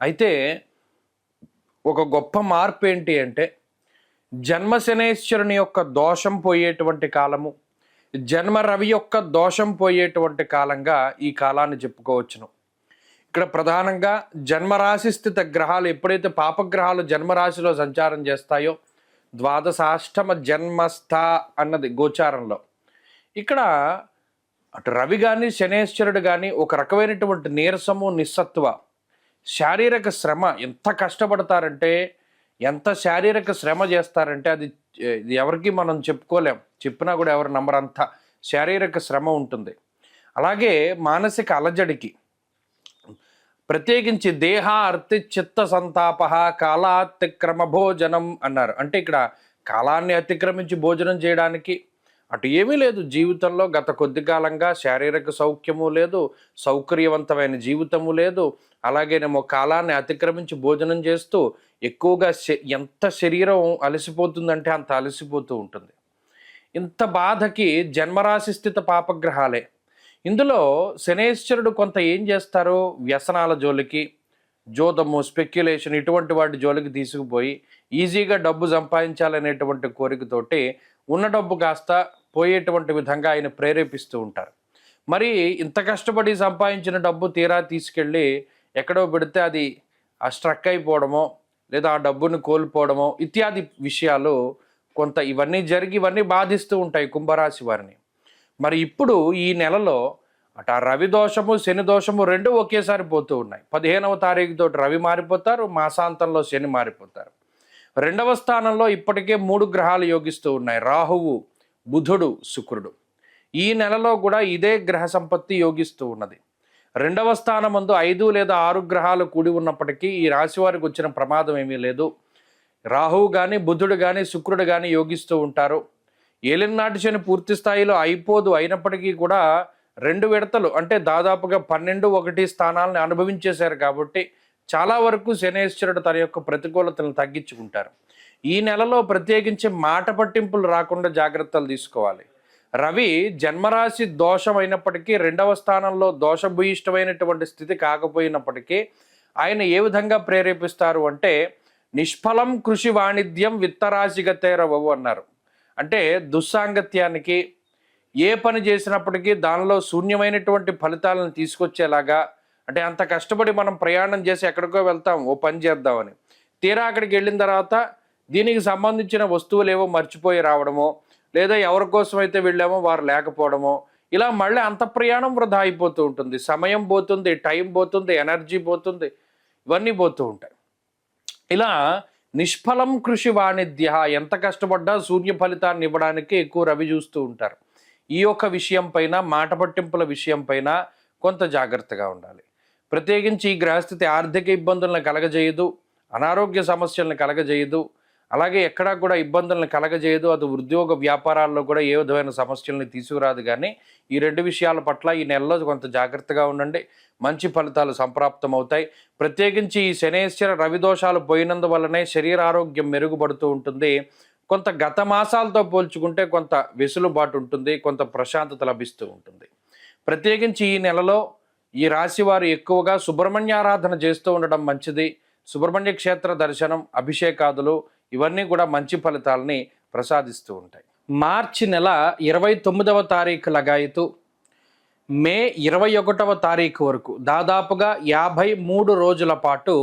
అయితే ఒక గొప్ప మార్పు ఏంటి అంటే జన్మశనేశ్వరుని యొక్క దోషం పోయేటువంటి కాలము జన్మ రవి యొక్క దోషం పోయేటువంటి కాలంగా ఈ కాలాన్ని చెప్పుకోవచ్చును. ఇక్కడ ప్రధానంగా జన్మరాశి స్థిత గ్రహాలు ఎప్పుడైతే పాపగ్రహాలు జన్మరాశిలో సంచారం చేస్తాయో ద్వాదశాష్టమ జన్మస్థ అన్నది గోచారంలో. ఇక్కడ అటు రవి కానీ శనేశ్వరుడు కానీ ఒక రకమైనటువంటి నీరసము నిస్సత్వ శారీరక శ్రమ ఎంత కష్టపడతారంటే ఎంత శారీరక శ్రమ చేస్తారంటే అది ఇది ఎవరికి మనం చెప్పుకోలేం. చెప్పినా కూడా ఎవరు నమ్మరు. అంత శారీరక శ్రమ ఉంటుంది. అలాగే మానసిక అలజడికి. ప్రత్యేకించి దేహ అర్థి చిత్త సంతాప కాలాతిక్రమ భోజనం అన్నారు. అంటే ఇక్కడ కాలాన్ని అతిక్రమించి భోజనం చేయడానికి అటు ఏమీ లేదు. జీవితంలో గత కొద్ది కాలంగా శారీరక సౌఖ్యము లేదు సౌకర్యవంతమైన జీవితము లేదు. అలాగేనేమో కాలాన్ని అతిక్రమించి భోజనం చేస్తూ ఎక్కువగా శ- ఎంత శరీరం అలసిపోతుందంటే అంత అలసిపోతూ ఉంటుంది. ఇంత బాధకి జన్మరాశి స్థిత పాపగ్రహాలే. ఇందులో శనేశ్వరుడు కొంత ఏం చేస్తారు వ్యసనాల జోలికి జోదము స్పెక్యులేషన్ ఇటువంటి వాటి జోలికి తీసుకుపోయి ఈజీగా డబ్బు సంపాదించాలనేటువంటి కోరికతోటి ఉన్న డబ్బు కాస్త పోయేటువంటి విధంగా ఆయన ప్రేరేపిస్తూ ఉంటారు. మరి ఇంత కష్టపడి సంపాదించిన డబ్బు తీరా తీసుకెళ్ళి ఎక్కడో పెడితే అది ఆ స్ట్రక్ అయిపోవడమో లేదా ఆ డబ్బును కోల్పోవడమో ఇత్యాది విషయాలు కొంత ఇవన్నీ జరిగి ఇవన్నీ బాధిస్తూ ఉంటాయి కుంభరాశి వారిని. మరి ఇప్పుడు ఈ నెలలో అటు ఆ రవి దోషము శని దోషము రెండు ఒకేసారి పోతూ ఉన్నాయి. పదిహేనవ తారీఖుతో రవి మారిపోతారు మాసాంతంలో శని మారిపోతారు. రెండవ స్థానంలో ఇప్పటికే మూడు గ్రహాలు యోగిస్తూ ఉన్నాయి. రాహువు బుధుడు శుక్రుడు. ఈ నెలలో కూడా ఇదే గ్రహ సంపత్తి యోగిస్తూ ఉన్నది. రెండవ స్థానం ముందు ఐదు లేదా ఆరు గ్రహాలు కూడి ఉన్నప్పటికీ ఈ రాశి వారికి వచ్చిన ప్రమాదం ఏమీ లేదు. రాహువు కానీ బుధుడు కానీ శుక్రుడు కానీ యోగిస్తూ ఉంటారు. ఏలినాటి శని పూర్తి స్థాయిలో అయిపోదు అయినప్పటికీ కూడా రెండు విడతలు అంటే దాదాపుగా పన్నెండు ఒకటి స్థానాలను అనుభవించేశారు కాబట్టి చాలా వరకు శనేశ్వరుడు తన యొక్క ప్రతికూలతలను తగ్గించుకుంటారు. ఈ నెలలో ప్రత్యేకించి మాట పట్టింపులు రాకుండా జాగ్రత్తలు తీసుకోవాలి. రవి జన్మరాశి దోషం అయినప్పటికీ రెండవ స్థానంలో దోషభూయిష్టమైనటువంటి స్థితి కాకపోయినప్పటికీ ఆయన ఏ విధంగా ప్రేరేపిస్తారు అంటే నిష్ఫలం కృషి వాణిజ్యం విత్తరాశిగతేరవవు అన్నారు. అంటే దుస్సాంగత్యానికి ఏ పని చేసినప్పటికీ దానిలో శూన్యమైనటువంటి ఫలితాలను తీసుకొచ్చేలాగా అంటే అంత కష్టపడి మనం ప్రయాణం చేసి ఎక్కడికో వెళ్తాం ఓ పని చేద్దామని. తీరా అక్కడికి వెళ్ళిన తర్వాత దీనికి సంబంధించిన వస్తువులు ఏవో మర్చిపోయి రావడమో లేదా ఎవరి కోసం అయితే వెళ్ళామో వారు లేకపోవడమో ఇలా మళ్ళీ అంత ప్రయాణం వృధా అయిపోతూ ఉంటుంది. సమయం పోతుంది టైం పోతుంది ఎనర్జీ పోతుంది ఇవన్నీ పోతూ ఉంటాయి. ఇలా నిష్ఫలం కృషి వాణిధ్య ఎంత కష్టపడ్డా శూన్య ఫలితాన్ని ఇవ్వడానికి ఎక్కువ రవి చూస్తూ ఉంటారు. ఈ యొక్క విషయం పైన మాట పట్టింపుల విషయం పైన కొంత జాగ్రత్తగా ఉండాలి. ప్రత్యేకించి ఈ గ్రహస్థితి ఆర్థిక ఇబ్బందులను కలగజేయదు అనారోగ్య సమస్యలను కలగజేయదు అలాగే ఎక్కడా కూడా ఇబ్బందులను కలగజేయదు అది ఉద్యోగ వ్యాపారాల్లో కూడా ఏ విధమైన సమస్యల్ని తీసుకురాదు కానీ ఈ రెండు విషయాల పట్ల ఈ నెలలో కొంత జాగ్రత్తగా ఉండండి. మంచి ఫలితాలు సంప్రాప్తం అవుతాయి ప్రత్యేకించి ఈ శనేశ్వర రవి దోషాలు పోయినందువల్లనే శరీర ఆరోగ్యం మెరుగుపడుతూ ఉంటుంది. కొంత గత మాసాలతో పోల్చుకుంటే కొంత వెసులుబాటు ఉంటుంది కొంత ప్రశాంతత లభిస్తూ ఉంటుంది. ప్రత్యేకించి ఈ నెలలో ఈ రాశి వారు ఎక్కువగా సుబ్రహ్మణ్యారాధన చేస్తూ ఉండడం మంచిది. సుబ్రహ్మణ్య క్షేత్ర దర్శనం అభిషేకాదులు ఇవన్నీ కూడా మంచి ఫలితాలని ప్రసాదిస్తూ ఉంటాయి. మార్చి నెల ఇరవై తొమ్మిదవ తారీఖు లగాయతు మే ఇరవై ఒకటవ తారీఖు వరకు దాదాపుగా యాభై మూడు రోజుల పాటు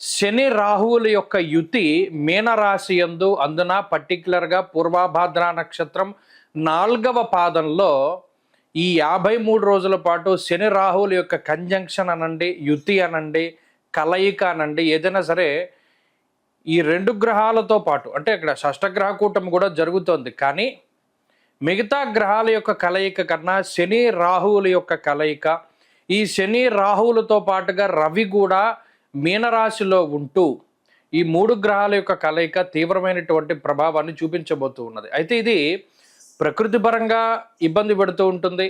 శని రాహువుల యొక్క యుతి మీనరాశి యందు అందున పర్టికులర్గా పూర్వాభాద్ర నక్షత్రం నాలుగవ పాదంలో ఈ యాభై మూడు రోజుల పాటు శని రాహువుల యొక్క కంజంక్షన్ అనండి యుతి అనండి కలయిక అనండి ఏదైనా సరే ఈ రెండు గ్రహాలతో పాటు అంటే ఇక్కడ షష్టగ్రహ కూటమి కూడా జరుగుతోంది. కానీ మిగతా గ్రహాల యొక్క కలయిక కన్నా శని రాహువుల యొక్క కలయిక ఈ శని రాహువులతో పాటుగా రవి కూడా మీనరాశిలో ఉంటూ ఈ మూడు గ్రహాల యొక్క కలయిక తీవ్రమైనటువంటి ప్రభావాన్ని చూపించబోతూ ఉన్నది. అయితే ఇది ప్రకృతి పరంగా ఇబ్బంది పెడుతూ ఉంటుంది.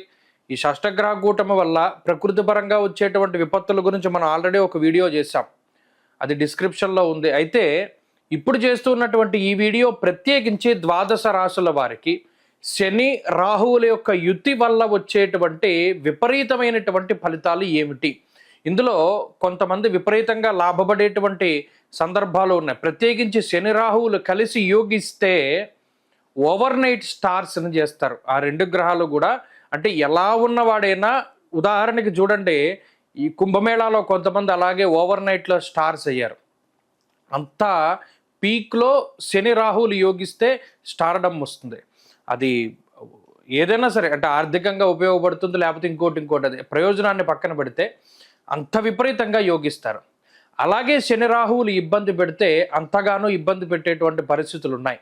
ఈ షష్టగ్రహ కూటమి వల్ల ప్రకృతి పరంగా వచ్చేటువంటి విపత్తుల గురించి మనం ఆల్రెడీ ఒక వీడియో చేశాం. అది డిస్క్రిప్షన్లో ఉంది. అయితే ఇప్పుడు చేస్తున్నటువంటి ఈ వీడియో ప్రత్యేకించి ద్వాదశ రాశుల వారికి శని రాహువుల యొక్క యుతి వల్ల వచ్చేటువంటి విపరీతమైనటువంటి ఫలితాలు ఏమిటి? ఇందులో కొంతమంది విపరీతంగా లాభపడేటువంటి సందర్భాలు ఉన్నాయి. ప్రత్యేకించి శని రాహువులు కలిసి యోగిస్తే ఓవర్ నైట్ స్టార్స్ అని చేస్తారు. ఆ రెండు గ్రహాలు కూడా అంటే ఎలా ఉన్నవాడైనా ఉదాహరణకి చూడండి ఈ కుంభమేళాలో కొంతమంది అలాగే ఓవర్ నైట్లో స్టార్స్ అయ్యారు. అంతా పీక్లో శని రాహువులు యోగిస్తే స్టార్డమ్ వస్తుంది. అది ఏదైనా సరే అంటే ఆర్థికంగా ఉపయోగపడుతుంది లేకపోతే ఇంకోటి ఇంకోటి అది ప్రయోజనాన్ని పక్కన పెడితే అంత విపరీతంగా యోగిస్తారు. అలాగే శని రాహువులు ఇబ్బంది పెడితే అంతగానో ఇబ్బంది పెట్టేటువంటి పరిస్థితులు ఉన్నాయి.